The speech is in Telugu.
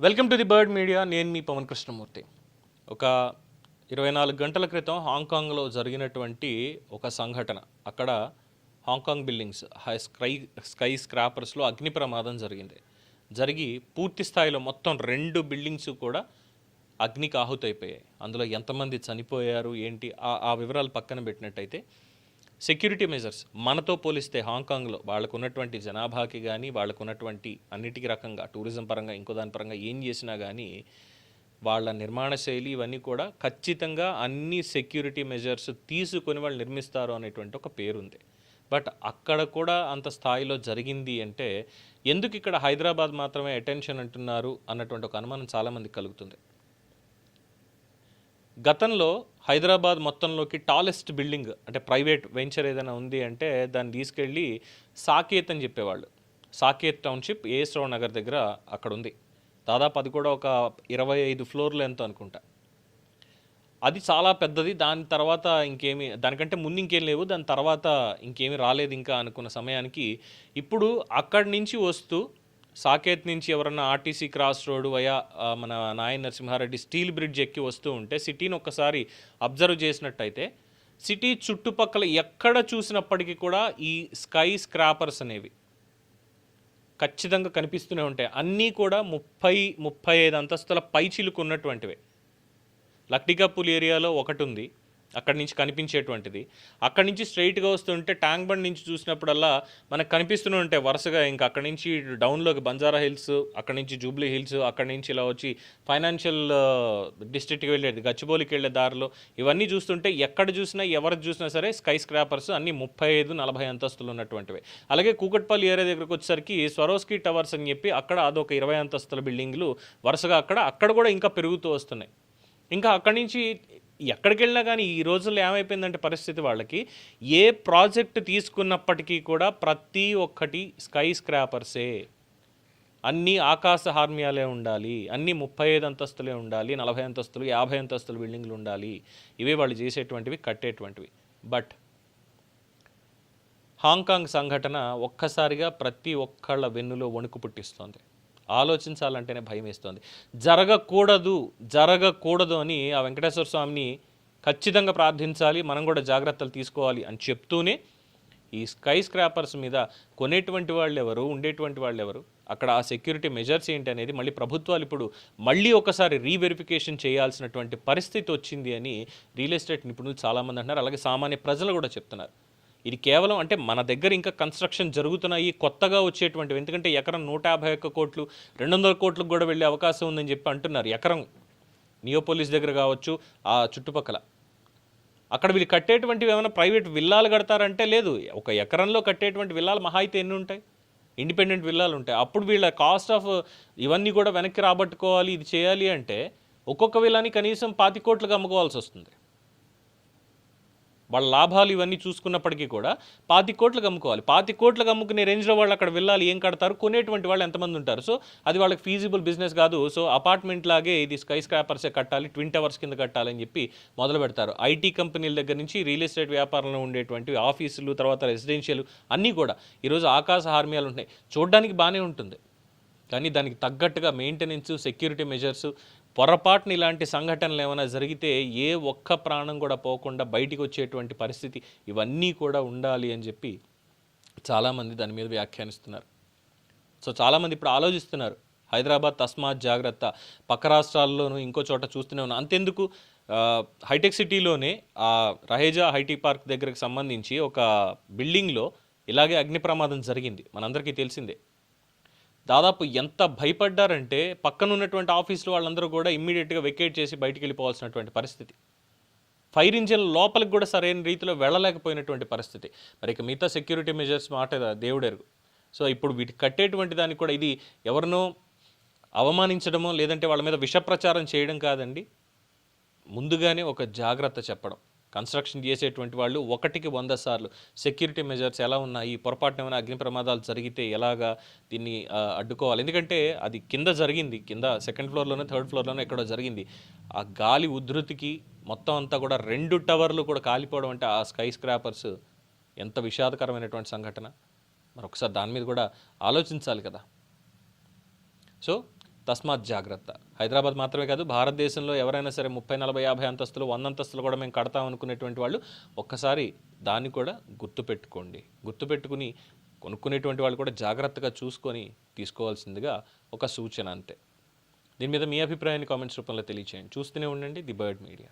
Welcome to the bird media నేను మీ పవన్ కృష్ణమూర్తి. ఒక ఇరవై నాలుగు గంటల క్రితం హాంకాంగ్లో జరిగినటువంటి ఒక సంఘటన. అక్కడ Hong Kong buildings high sky sky స్క్రాపర్స్లో అగ్ని ప్రమాదం జరిగింది. జరిగి పూర్తి స్థాయిలో మొత్తం రెండు బిల్డింగ్స్ కూడా అగ్నికి ఆహుతైపోయాయి. అందులో ఎంతమంది చనిపోయారు ఏంటి ఆ- ఆ వివరాలు పక్కన పెట్టినట్టయితే సెక్యూరిటీ మెజర్స్. మనతో పోలిస్తే హాంకాంగ్లో వాళ్ళకు ఉన్నటువంటి జనాభాకి కానీ వాళ్ళకు ఉన్నటువంటి అన్నిటికీ రకంగా టూరిజం పరంగా ఇంకో దాని పరంగా ఏం చేసినా కానీ వాళ్ళ నిర్మాణ శైలి ఇవన్నీ కూడా ఖచ్చితంగా అన్ని సెక్యూరిటీ మెజర్స్ తీసుకొని వాళ్ళు నిర్మిస్తారు అనేటువంటి ఒక పేరుంది. బట్ అక్కడ కూడా అంత స్థాయిలో జరిగింది అంటే ఎందుకు ఇక్కడ హైదరాబాద్ మాత్రమే అటెన్షన్ అంటున్నారు అన్నటువంటి ఒక అనుమానం చాలామందికి కలుగుతుంది. గతంలో హైదరాబాద్ మొత్తంలోకి టాలెస్ట్ బిల్డింగ్ అంటే ప్రైవేట్ వెంచర్ ఏదైనా ఉంది అంటే దాన్ని తీసుకెళ్ళి సాకేత్ అని చెప్పేవాళ్ళు. సాకేత్ టౌన్షిప్ ఏఎస్ నగర్ దగ్గర అక్కడ ఉంది. దాదాపు అది కూడా ఒక ఇరవై ఐదు ఫ్లోర్లు ఎంతో అనుకుంటా. అది చాలా పెద్దది దాని తర్వాత ఇంకేమి దానికంటే ముందు ఇంకేం లేవు దాని తర్వాత ఇంకేమి రాలేదు ఇంకా అనుకున్న సమయానికి ఇప్పుడు అక్కడి నుంచి వస్తూ సాకేత్ నుంచి ఎవరన్నా ఆర్టీసీ క్రాస్ రోడ్డు వయా మన నాయన నరసింహారెడ్డి స్టీల్ బ్రిడ్జ్ ఎక్కి వస్తూ ఉంటే సిటీని ఒక్కసారి అబ్జర్వ్ చేసినట్టయితే సిటీ చుట్టుపక్కల ఎక్కడ చూసినప్పటికీ కూడా ఈ స్కై స్క్రాపర్స్ అనేవి ఖచ్చితంగా కనిపిస్తూనే ఉంటాయి. అన్నీ కూడా ముప్పై ముప్పై ఐదు అంతస్తుల పై ఉన్నటువంటివే లక్టికాపూల్ ఏరియాలో ఒకటి ఉంది. అక్కడి నుంచి కనిపించేటువంటిది. అక్కడి నుంచి స్ట్రైట్గా వస్తుంటే ట్యాంక్ బండ్ నుంచి చూసినప్పుడల్లా మనకు కనిపిస్తూనే ఉంటాయి వరుసగా. ఇంకా అక్కడి నుంచి డౌన్లోకి బంజారా హిల్స్ అక్కడి నుంచి జూబ్లీ హిల్స్ అక్కడి నుంచి ఇలా వచ్చి ఫైనాన్షియల్ డిస్ట్రిక్ట్కి వెళ్ళేది గచ్చిబౌలికి వెళ్ళే దారిలో ఇవన్నీ చూస్తుంటే ఎక్కడ చూసినా ఎవరు చూసినా సరే స్కై స్క్రాపర్స్ అన్ని ముప్పై ఐదు నలభై అంతస్తులు ఉన్నటువంటివి. అలాగే కూకట్పల్లి ఏరియా దగ్గరకు వచ్చేసరికి స్వరోస్కి టవర్స్ అని చెప్పి అక్కడ అదొక ఇరవై అంతస్తుల బిల్డింగ్లు వరుసగా అక్కడ అక్కడ కూడా ఇంకా పెరుగుతూ వస్తున్నాయి. ఇంకా అక్కడి నుంచి ఎక్కడికి వెళ్ళినా కానీ ఈ రోజుల్లో ఏమైపోయిందంటే పరిస్థితి వాళ్ళకి ఏ ప్రాజెక్ట్ తీసుకున్నప్పటికీ కూడా ప్రతి ఒక్కటి స్కై స్క్రాపర్సే. అన్ని ఆకాశ హార్మియాలే ఉండాలి అన్ని ముప్పై ఐదు అంతస్తులే ఉండాలి నలభై అంతస్తులు యాభై అంతస్తుల బిల్డింగ్లు ఉండాలి. ఇవే వాళ్ళు చేసేటువంటివి కట్టేటువంటివి. బట్ హాంకాంగ్ సంఘటన ఒక్కసారిగా ప్రతి ఒక్కళ్ళ వెన్నులో వణుకు పుట్టిస్తోంది. ఆలోచించాలంటేనే భయం వేస్తోంది జరగకూడదు జరగకూడదు అని ఆ వెంకటేశ్వర స్వామిని ఖచ్చితంగా ప్రార్థించాలి మనం కూడా జాగ్రత్తలు తీసుకోవాలి అని చెప్తూనే ఈ స్కై స్క్రాపర్స్ మీద కొనేటువంటి వాళ్ళు ఎవరు ఉండేటువంటి వాళ్ళు ఎవరు అక్కడ ఆ సెక్యూరిటీ మెజర్స్ ఏంటి అనేది మళ్ళీ ప్రభుత్వాలు ఇప్పుడు మళ్ళీ ఒకసారి రీవెరిఫికేషన్ చేయాల్సినటువంటి పరిస్థితి వచ్చింది అని రియల్ ఎస్టేట్ నిపుణులు చాలామంది అంటున్నారు. అలాగే సామాన్య ప్రజలు కూడా చెప్తున్నారు. ఇది కేవలం అంటే మన దగ్గర ఇంకా కన్స్ట్రక్షన్ జరుగుతున్నాయి కొత్తగా వచ్చేటువంటివి. ఎందుకంటే ఎకరం నూట యాభై ఒక్క కోట్లు రెండు వందల కోట్లకు కూడా వెళ్ళే అవకాశం ఉందని చెప్పి అంటున్నారు. ఎకరం నియోపోలిస్ దగ్గర కావచ్చు ఆ చుట్టుపక్కల. అక్కడ వీళ్ళు కట్టేటువంటివి ఏమైనా ప్రైవేట్ విల్లాలు కడతారంటే లేదు. ఒక ఎకరంలో కట్టేటువంటి విల్లాలు మహా అయితే ఎన్ని ఉంటాయి? ఇండిపెండెంట్ విల్లాలు ఉంటాయి. అప్పుడు వీళ్ళ కాస్ట్ ఆఫ్ ఇవన్నీ కూడా వెనక్కి రాబట్టుకోవాలి ఇది చేయాలి అంటే ఒక్కొక్క విల్లాని కనీసం పాతి కోట్లకు అమ్ముకోవాల్సి వస్తుంది. వాళ్ళ లాభాలు ఇవన్నీ చూసుకున్నప్పటికీ కూడా పాతి కోట్లకు అమ్ముకోవాలి పాతి కోట్లకు అమ్ముకునే రేంజ్లో వాళ్ళు అక్కడ వెళ్ళాలి ఏం కడతారు కొనేటువంటి వాళ్ళు ఎంతమంది ఉంటారు. సో అది వాళ్ళకి ఫీజిబుల్ బిజినెస్ కాదు. సో అపార్ట్మెంట్ లాగే ఇది స్కై స్క్రాపర్సే కట్టాలి ట్విన్ టవర్స్ కింద కట్టాలని చెప్పి మొదలు పెడతారు. ఐటీ కంపెనీల దగ్గర నుంచి రియల్ ఎస్టేట్ వ్యాపారంలో ఉండేటువంటి ఆఫీసులు తర్వాత రెసిడెన్షియల్ అన్నీ కూడా ఈరోజు ఆకాశ హార్మియాలు ఉంటాయి చూడడానికి బాగానే ఉంటుంది. కానీ దానికి తగ్గట్టుగా మెయింటెనెన్స్ సెక్యూరిటీ మెజర్స్ పొరపాటున ఇలాంటి సంఘటనలు ఏమైనా జరిగితే ఏ ఒక్క ప్రాణం కూడా పోకుండా బయటికి వచ్చేటువంటి పరిస్థితి ఇవన్నీ కూడా ఉండాలి అని చెప్పి చాలామంది దాని మీద వ్యాఖ్యానిస్తున్నారు. సో చాలామంది ఇప్పుడు ఆలోచిస్తున్నారు. హైదరాబాద్ తస్మాత్ జాగ్రత్త. పక్క రాష్ట్రాల్లోనూ ఇంకో చోట చూస్తూనే ఉన్నాం. అంతెందుకు హైటెక్ సిటీలోనే ఆ రహేజా హైటీ పార్క్ దగ్గరకు సంబంధించి ఒక బిల్డింగ్లో ఇలాగే అగ్ని ప్రమాదం జరిగింది. మనందరికీ తెలిసిందే. దాదాపు ఎంత భయపడ్డారంటే పక్కన ఉన్నటువంటి ఆఫీసులు వాళ్ళందరూ కూడా ఇమ్మీడియట్గా వెకేట్ చేసి బయటికి వెళ్ళిపోవాల్సినటువంటి పరిస్థితి. ఫైర్ ఇంజిన్ లోపలికి కూడా సరైన రీతిలో వెళ్ళలేకపోయినటువంటి పరిస్థితి. మరి ఇక మిగతా సెక్యూరిటీ మెజర్స్ మాట దేవుడెరుగు. సో ఇప్పుడు వీటి కట్టేటువంటి దానికి కూడా ఇది ఎవరినో అవమానించడమో లేదంటే వాళ్ళ మీద విష ప్రచారం చేయడం కాదండి. ముందుగానే ఒక జాగ్రత్త చెప్పడం. కన్స్ట్రక్షన్ చేసేటువంటి వాళ్ళు ఒకటికి వంద సార్లు. సెక్యూరిటీ మెజర్స్ ఎలా ఉన్నాయి? పొరపాటున ఏమైనా అగ్ని ప్రమాదాలు జరిగితే ఎలాగా దీన్ని అడ్డుకోవాలి? ఎందుకంటే అది కింద జరిగింది. కింద సెకండ్ ఫ్లోర్లోనే థర్డ్ ఫ్లోర్లోనే ఎక్కడో జరిగింది. ఆ గాలి ఉధృతికి మొత్తం అంతా కూడా రెండు టవర్లు కూడా కాలిపోవడం అంటే ఆ స్కై స్క్రాపర్స్ ఎంత విషాదకరమైనటువంటి సంఘటన? మరొకసారి దాని మీద కూడా ఆలోచించాలి కదా. సో తస్మాత్ జాగ్రత్త. హైదరాబాద్ మాత్రమే కాదు భారతదేశంలో ఎవరైనా సరే ముప్పై నలభై యాభై అంతస్తులు వంద అంతస్తులు కూడా మేము కడతాం అనుకునేటువంటి వాళ్ళు ఒక్కసారి దాన్ని కూడా గుర్తుపెట్టుకోండి. గుర్తుపెట్టుకుని కొనుక్కునేటువంటి వాళ్ళు కూడా జాగ్రత్తగా చూసుకొని తీసుకోవాల్సిందిగా ఒక సూచన అంతే. దీని మీద మీ అభిప్రాయాన్ని కామెంట్స్ రూపంలో తెలియచేయండి. చూస్తూనే ఉండండి ది బర్డ్ మీడియా.